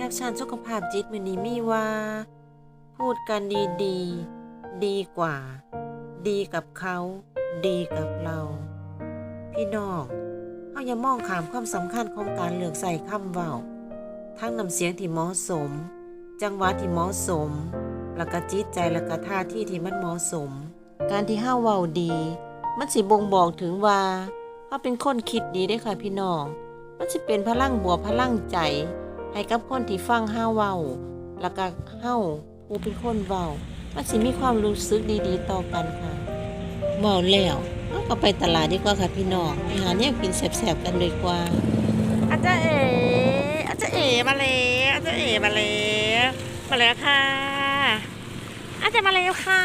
แคปชั่นสุขภาพจิตมือนี้มีว่า พูดกันดีๆดีกว่า ดีกับเขา ดีกับเรา พี่น้องเขาอย่ามองขามความสำคัญของการเลือกใส่คำเว้า ทั้งน้ำเสียงที่เหมาะสม จังหวะที่เหมาะสม แล้วก็จิตใจแล้วก็ท่าที่ที่มันเหมาะสม การที่ห้าเว้าดี มันสิบ่งบอกถึงว่าเขาเป็นคนคิดดีได้ค่ะพี่น้อง มันสิเป็นพลังบวกพลังใจ ให้กับคนที่ฟังห้าเว้า แล้วก็เฮาผู้เป็นคนเว้ามันสิมีความรู้สึกดีๆ ต่อกันค่ะเว้าแล้วเราก็ไปตลาดดีกว่าค่ะพี่น้องไปหาเนี่ยกินแซ่บๆกันดีกว่าอาจารย์เอ๋อาจารย์เอ๋มาแล้วอาจารย์เอ๋มาแล้วมาแล้วค่ะอาจารย์มาแล้วค่ะ